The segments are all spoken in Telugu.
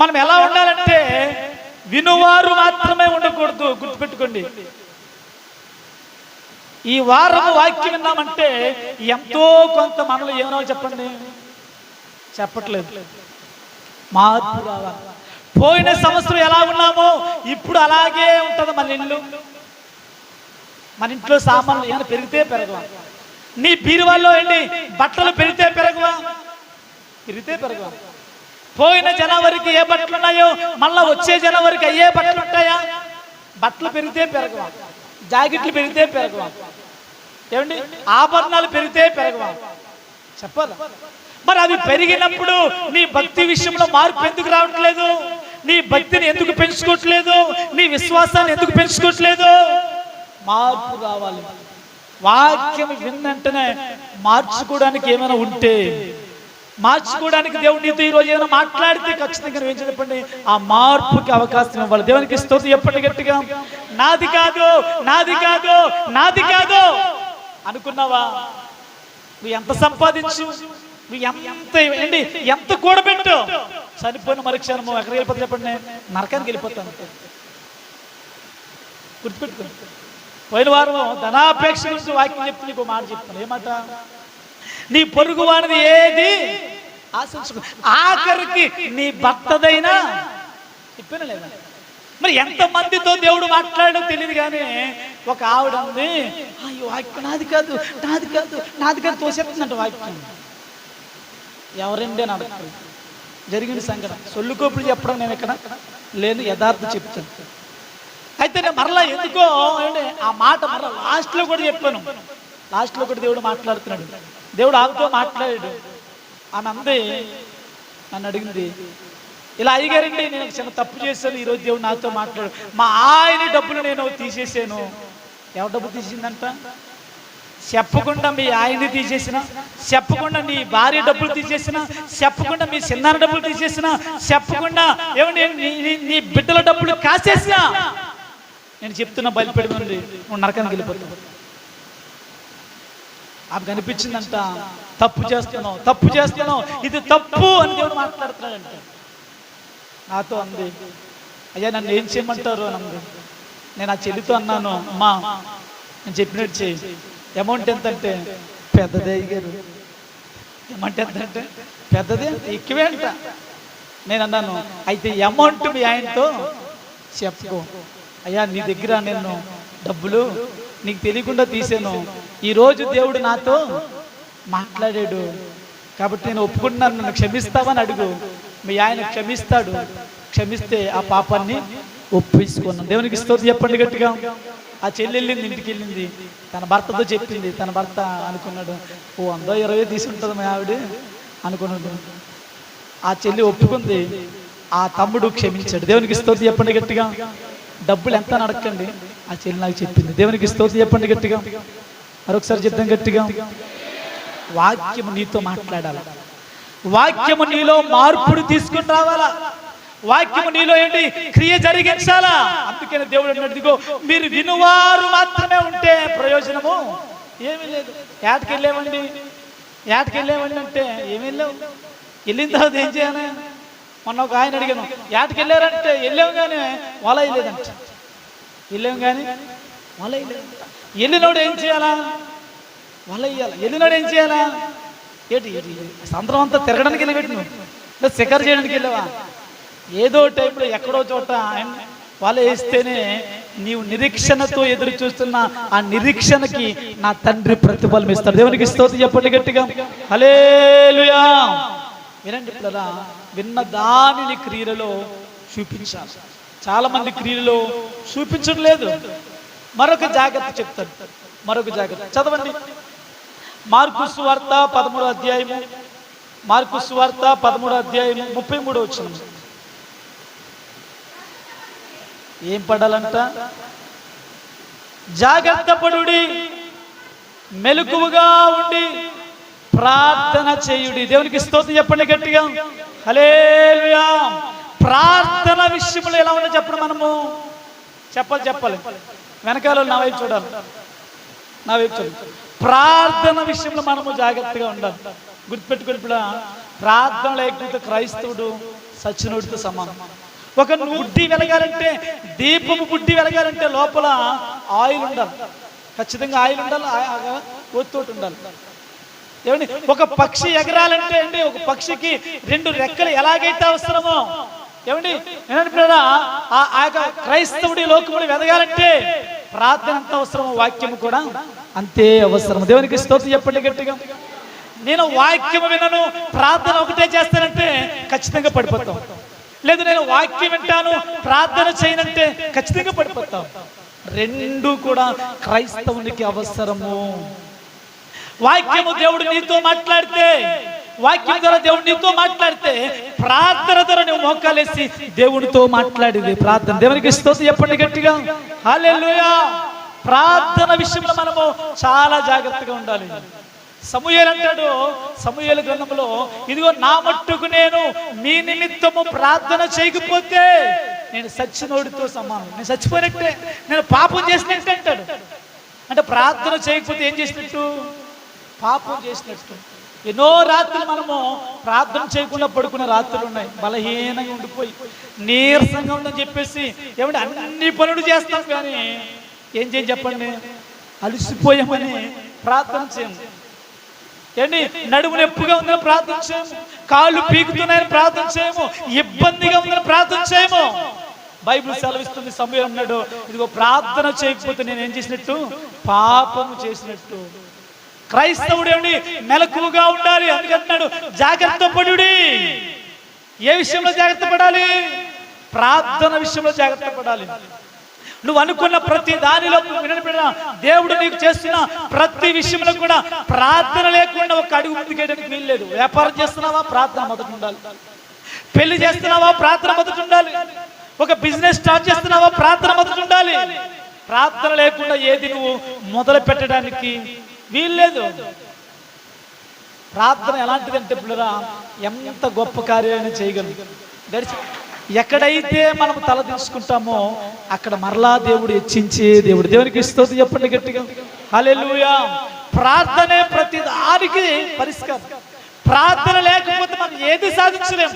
మనం ఎలా ఉండాలంటే వినువారు మాత్రమే ఉండకూడదు. గుర్తుపెట్టుకోండి. ఈ వారం వాక్యం విన్నామంటే ఎంతో కొంత మనలో ఏమో చెప్పండి? చెప్పట్లేదు. మార్పు రావాలి. పోయిన సంవత్సరం ఎలా ఉన్నామో ఇప్పుడు అలాగే ఉంటుంది మన ఇల్లు. మన ఇంట్లో సామాన్లు ఏమైనా పెరిగితే పెరగవా? నీ బీరువాల్లో వెళ్ళి బట్టలు పెరిగితే పెరగవా? పెరిగితే పెరగవా? పోయిన జనవరికి ఏ బట్టలు ఉన్నాయో మళ్ళా వచ్చే జనవరికి అయ్యే బట్టలు ఉంటాయా బట్టలు పెరిగితే పెరగవా? జాకెట్లు పెరిగితే పెరగవా? ఏమండి? ఆభరణాలు పెరిగితే పెరగవా? చెప్పాలి? మరి అవి పెరిగినప్పుడు నీ భక్తి విషయంలో మార్పు ఎందుకు రావట్లేదు? నీ భక్తిని ఎందుకు పెంచుకోవట్లేదు? నీ విశ్వాసాన్ని ఎందుకు పెంచుకోవట్లేదు? మార్పు రావాలి. వాక్యం విన్నంటనే మార్చుకోవడానికి ఏమైనా ఉంటే మార్చుకోవడానికి దేవుడు నీతో ఈ రోజు ఏదైనా మాట్లాడితే ఖచ్చితంగా నువ్వు ఏం చెప్పండి ఆ మార్పుకి అవకాశం ఇవ్వాలి. దేవునికి స్తోత్రం ఎప్పటి గట్టిగా. నాది కాదు నాది కాదు నాది కాదు. అనుకున్నావా? నువ్వు ఎంత సంపాదించు? నువ్వు ఎంత ఏంటి? ఎంత కూడబెట్టు? చనిపోయిన మరుక్షణము. ఎక్కడికి వెళ్ళిపోతే చెప్పండి. నరకానికి వెళ్ళిపోతాను గుర్తుపెట్టుకో. పోయిన వారం ధనాపేక్ష గురించి వాక్యం చెప్తే నీకు మాట చెప్తాను. ఏమాట? నీ పొరుగు వాడిది ఏది? ఆశించుకో. ఆఖరికి నీ భర్తదైనా చెప్పిన లేదా మరి ఎంత మందితో దేవుడు మాట్లాడడం తెలియదు కానీ ఒక ఆవిడ ఉంది. అయ్యో వాక్యం నాది కాదు నాది కాదు నాది కాదు తోసేస్తుందంట వాక్యం ఎవరండి అని జరిగిన సంఘటన. సొల్లుకోపులు చెప్పడం నేను ఇక్కడ లేదు యథార్థ చెప్తాను. అయితే నేను మరలా ఎందుకో ఆ మాట మరలా లాస్ట్లో కూడా చెప్పాను. లాస్ట్లో కూడా దేవుడు మాట్లాడుతున్నాడు. దేవుడు ఆమెతో మాట్లాడాడు. ఆమె అందే నన్ను అడిగింది ఇలా అయ్యగారండి నేను చిన్న తప్పు చేశాను ఈరోజు దేవుడు నాతో మాట్లాడు. మా ఆయన డబ్బులు నేను తీసేసాను. ఎవరి డబ్బు తీసిందంట? చెప్పకుండా మీ ఆయన్ని తీసేసిన చెప్పకుండా నీ భార్య డబ్బులు తీసేసిన చెప్పకుండా మీ చిన్నారి డబ్బులు తీసేసిన చెప్పకుండా ఏమండి నీ- నీ- నీ బిడ్డల డబ్బులు కాసేసిన. నేను చెప్తున్నా బయలుపెడి నుండి నువ్వు నరకానికి వెళ్ళిపోతావు. ఆమె కనిపించిందంట తప్పు చేస్తున్నావు తప్పు చేస్తున్నావు ఇది తప్పు అని దేవుడు మాట్లాడుతున్నాడంట. నాతో అంది అయ్యా నన్ను ఏం చేయమంటారు అని అంది నేను ఆ చెల్లితో అన్నాను అమ్మా నేను చెప్పినట్టు చేయి. అమౌంట్ ఎంతంటే పెద్దదే అయ్యారు. అమౌంట్ ఎంతంటే పెద్దదే ఎక్కువే అంట. నేను అన్నాను అయితే అమౌంట్ మీ ఆయనతో చెప్పు అయ్యా నీ దగ్గర నేను డబ్బులు నీకు తెలియకుండా తీసాను. ఈరోజు దేవుడు నాతో మాట్లాడాడు. కాబట్టి నేను ఒప్పుకుంటున్నాను నన్ను క్షమిస్తావని అడుగు. మీ ఆయన క్షమిస్తాడు. క్షమిస్తే ఆ పాపాన్ని ఒప్పించుకున్నాను దేవునికి స్తోత్రం చెప్పండి గట్టిగా. ఆ చెల్లి వెళ్ళింది ఇంటికి వెళ్ళింది. తన భర్తతో చెప్పింది. తన భర్త అనుకున్నాడు ఓ వందో ఇరవై తీసుకుంటుంది మా ఆవిడ అనుకున్నాడు. ఆ చెల్లి ఒప్పుకుంది. ఆ తమ్ముడు క్షమించాడు. దేవునికి స్తోత్రం చెప్పండి గట్టిగా. డబ్బులు ఎంత నడకండి ఆ చెల్లి నాకు చెప్పింది. దేవునికి స్తోత్రం చెప్పండి గట్టిగా. మరొకసారి చెప్తాం గట్టిగా. వాక్యము నీతో మాట్లాడాలి? వాక్యము నీలో మార్పుడు తీసుకుని రావాలా? వాక్యము నీలో ఏంటి? క్రియ జరిగించాలా? అందుకని దేవుడు అన్నట్టుగో మీరు వినువారు మాత్రమే ఉంటే ప్రయోజనము ఏమీ లేదు. ఏటకి వెళ్ళామండి. ఏటకి వెళ్ళామండి అంటే ఏమి వెళ్ళావు వెళ్ళిన తర్వాత ఏం చేయాలి? మొన్న ఒక ఆయన అడిగాను ఏటకి వెళ్ళారంటే వెళ్ళాము కానీ వల వేయలేదంట వెళ్ళాము కానీ వల వెళ్ళినోడు ఏం చేయాలా? వల వేయాలి వెళ్ళినోడు ఏం చేయాలా? ఏంటి సంద్రం అంతా తిరగడానికి వెళ్ళి నువ్వు? శిఖర్ చేయడానికి వెళ్ళావా? ఏదో టైంలో ఎక్కడో చోట వల వేస్తేనే నీవు నిరీక్షణతో ఎదురు చూస్తున్న ఆ నిరీక్షణకి నా తండ్రి ప్రతిఫలం ఇస్తాడు. దేవునికి స్తోత్రం చెప్పండి గట్టిగా. హలేలుయా వినండి కదా విన్న దానిని క్రియలలో చూపించాలి చాలా మంది క్రియలలో చూపించడం లేదు. మరొక జాగ్రత్త చెప్తాను. మరొక జాగ్రత్త. చదవండి. మార్కు సువార్త పదమూడు అధ్యాయము. మార్కు సువార్త పదమూడు అధ్యాయము ముప్పై మూడు వచ్చిన ఏం పడాలంట? జాగ్రత్త పడుడి మెలకువగా ఉండి ప్రార్థన చేయుడి. దేవునికి స్తోత్రం చెప్పండి గట్టిగా. హలేలుయా ప్రార్థన విషయంలో ఎలా ఉందో చెప్పండి మనము. చెప్పాలి చెప్పాలి. వెనకాల నా వైపు చూడాలి. నా వైపు చూడాలి. ప్రార్థన విషయంలో మనము జాగ్రత్తగా ఉండాలి. గుర్తుపెట్టుకుని ఇప్పుడు ప్రార్థన లేకపోతే క్రైస్తవుడు సచ్చినుడితో సమానం. ఒక బుడ్డి వెలగాలంటే దీపము బుడ్డి వెలగాలంటే లోపల ఆయిల్ ఉండాలి. ఖచ్చితంగా ఆయిల్ ఉండాలి. ఒత్తోటి ఉండాలి. ఏమండి? ఒక పక్షి ఎగరాలంటే అండి ఒక పక్షికి రెండు రెక్కలు ఎలాగైతే అవసరమో. ఏమండి? ఏమండి ఆ యొక్క క్రైస్తవుడి లోకముడు ఎదగాలంటే ప్రార్థన ఎంత అవసరమో వాక్యము కూడా అంతే అవసరం దేవునికి స్తోత్రం చెప్పండి గట్టిగా. నేను వాక్యం వినను ప్రార్థన ఒకటే చేస్తానంటే ఖచ్చితంగా పడిపోతాం. లేదు నేను వాక్యం వింటాను ప్రార్థన చేయనంటే ఖచ్చితంగా పడిపోతాం. రెండు కూడా క్రైస్తవునికి అవసరము. వాక్యము దేవుడు నీతో మాట్లాడితే వాక్యం ద్వారా దేవుడు నీతో మాట్లాడితే ప్రార్థన ద్వారా నువ్వు మోకాలేసి దేవునితో మాట్లాడింది ప్రార్థన. దేవునికి స్తోత్రం చెప్పండి గట్టిగా. హల్లెలూయా. ప్రార్థన విషయంలో మనము చాలా జాగ్రత్తగా ఉండాలి. సమూయేలు అంటాడు సమూహల గ్రంథంలో ఇదిగో నా మట్టుకు నేను మీ నిమిత్తము ప్రార్థన చేయకపోతే నేను సచ్చినోడితో సమానం. నేను చచ్చిపోయినట్టే నేను పాపం చేసినట్టే అంటాడు. అంటే ప్రార్థన చేయకపోతే ఏం చేసినట్టు? పాపం చేసినట్టు. ఎన్నో రాత్రులు మనము ప్రార్థన చేయకుండా పడుకున్న రాత్రులు ఉన్నాయి. బలహీనంగా ఉండిపోయి నీరసంగా ఉందని చెప్పేసి ఏమంటే అన్ని పనులు చేస్తాం కానీ ఏం చేయం చెప్పండి? అలసిపోయామని ప్రార్థన చేయము ఏంటి? నడుము నొప్పిగా ఉందని ప్రార్థన చేయము కాళ్ళు పీకుతున్నాయని ప్రార్థన చేయము ఇబ్బందిగా ఉందని ప్రార్థన చేయము బైబిల్ సెలవిస్తుంది. సమయం అన్నాడు ఇదిగో ప్రార్థన చేయకపోతే నేను ఏం చేసినట్టు? పాపము చేసినట్టు. క్రైస్తవుడు మెలకువగా ఉండాలి. అందుకంటున్నాడు జాగ్రత్త పడుడి. ఏ విషయంలో జాగ్రత్త పడాలి? ప్రార్థన విషయంలో జాగ్రత్త పడాలి. నువ్వు అనుకున్న ప్రతి దానిలో వినండి దేవుడు నీకు చేస్తున్న ప్రతి విషయంలో కూడా ప్రార్థన లేకుండా ఒక అడుగు ముందుకేయడానికి వీల్లేదు వ్యాపారం చేస్తున్నావా? ప్రార్థన మొదటి ఉండాలి. పెళ్ళి చేస్తున్నావా? ప్రార్థన మొదటి ఉండాలి. ఒక బిజినెస్ స్టార్ట్ చేస్తున్నావా? ప్రార్థన మొదటి ఉండాలి. ప్రార్థన లేకుండా ఏది నువ్వు మొదలు పెట్టడానికి వీల్లేదు. ప్రార్థన ఎలాంటిదంటే పిల్లరా ఎంత గొప్ప కార్యాన్ని చేయగలదు దర్శ ఎక్కడైతే మనం తల తీసుకుంటామో అక్కడ మరలా దేవుడు హెచ్చించి దేవుడు. దేవునికి ఇస్తుంది చెప్పండి గట్టిగా. హలెలుయా ప్రార్థనే ప్రతి దానికి పరిష్కారం. ప్రార్థన లేకపోతే మనం ఏది సాధించలేము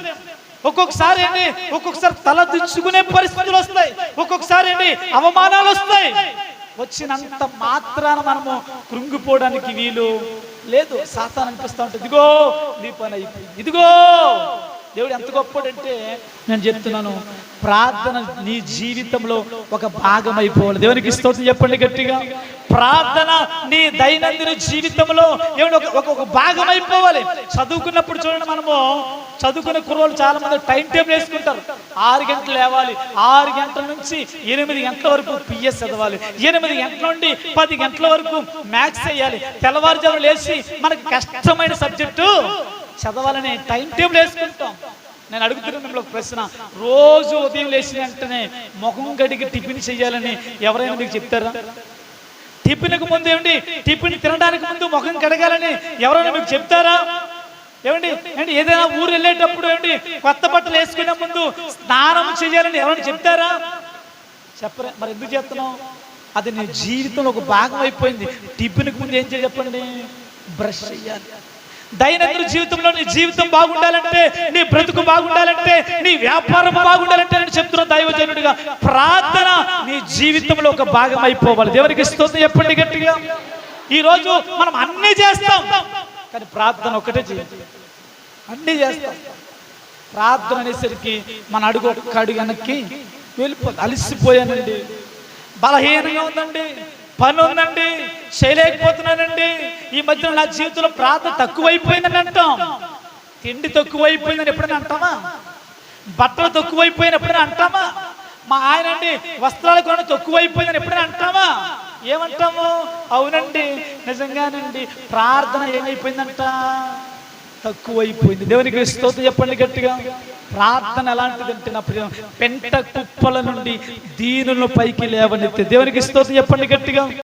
ఒక్కొక్కసారి ఏంటి ఒక్కొక్కసారి తల దించుకునే పరిస్థితులు వస్తాయి. ఒక్కొక్కసారి ఏంటి అవమానాలు వస్తాయి. వచ్చినంత మాత్రాన మనము కృంగిపోవడానికి వీలు లేదు. సాతాన్ అనిపిస్తూ ఉంటుంది ఇదిగో నీ పని అయిపోయింది. ఇదిగో దేవుడు ఎంత గొప్పడంటే నేను చెప్తున్నాను ప్రార్థన నీ జీవితంలో ఒక భాగం అయిపోవాలి. దేవునికి స్తోత్రం చెప్పండి గట్టిగా. ప్రార్థన నీ దైనందిన జీవితంలో ఏమంటే ఒక ఒక- ఒక భాగం అయిపోవాలి. చదువుకున్నప్పుడు చూడండి మనము చదువుకునే కుర్రోళ్ళు చాలా మంది టైం టేబుల్ వేసుకుంటారు. ఆరు గంటలు లేవాలి. ఆరు గంటల నుంచి ఎనిమిది గంటల వరకు పిఎస్ చదవాలి. ఎనిమిది గంటల నుండి పది గంటల వరకు మ్యాథ్స్ చేయాలి తెల్లవారుజాము లేచి మనకు కష్టమైన సబ్జెక్టు చదవాలని టైం టేబుల్ వేసుకుంటాం. నేను అడుగుతున్న మిమ్మల్ని ఒక ప్రశ్న. రోజు ఉదయం లేచిన వెంటనే ముఖం గడిగి టిఫిన్ చేయాలని ఎవరైనా మీకు చెప్తారా? టిఫిన్కు ముందు ఏమిటి టిఫిన్ తినడానికి ముందు ముఖం కడగాలని ఎవరైనా మీకు చెప్తారా? ఏమండి? ఏంటి ఏదైనా ఊరు వెళ్ళేటప్పుడు ఏమండి? కొత్త బట్టలు వేసుకునే ముందు స్నానం చేయాలని ఎవరైనా చెప్తారా చెప్పరా? మరి ఎందుకు చేస్తున్నావు? అది నీ జీవితంలో ఒక భాగం అయిపోయింది. టిఫిన్కి ముందు ఏం చేయాలి చెప్పండి? బ్రష్ చేయాలి. దైనందిన జీవితంలో నీ జీవితం బాగుండాలంటే నీ బ్రతుకు బాగుండాలంటే నీ వ్యాపారం బాగుండాలంటే నేను చెప్తున్నా దైవజనుడిగా ప్రార్థన నీ జీవితంలో ఒక భాగం అయిపోవాలి. దేవునికి ఇస్తుంది చెప్పండి గట్టిగా. ఈ రోజు మనం అన్ని చేస్తాం. కానీ ప్రార్థన ఒకటే చేయండి అన్నీ చేస్తాం. ప్రార్థన అనేసరికి మన అడుగు ఒక్క అడుగు వెనక్కి వెళ్ళిపోదు అలసిపోయానండి. బలహీనంగా ఉందండి. పని ఉందండి. చేయలేకపోతున్నానండి. ఈ మధ్యన నా జీవితంలో ప్రార్థన తక్కువైపోయిందని అంటాం. తిండి తక్కువైపోయిందని ఎప్పుడైనా అంటామా? బట్టలు తక్కువైపోయిన ఎప్పుడైనా అంటామా? మా ఆయన అండి వస్త్రాలు కొనడం తక్కువైపోయిందని ఎప్పుడైనా అంటామా? ఏమంటాము? అవునండి నిజంగానండి. ప్రార్థన ఏమైపోయిందంట? తక్కువైపోయింది. దేవునికి స్తోత్రం చెప్పండి గట్టిగా. ప్రార్థన ఎలాంటిదంటే నా ప్రియం పెంట కుప్పల నుండి దీనులను పైకి లేవనెత్తే. దేవునికి స్తోత్రం చెప్పండి గట్టిగా.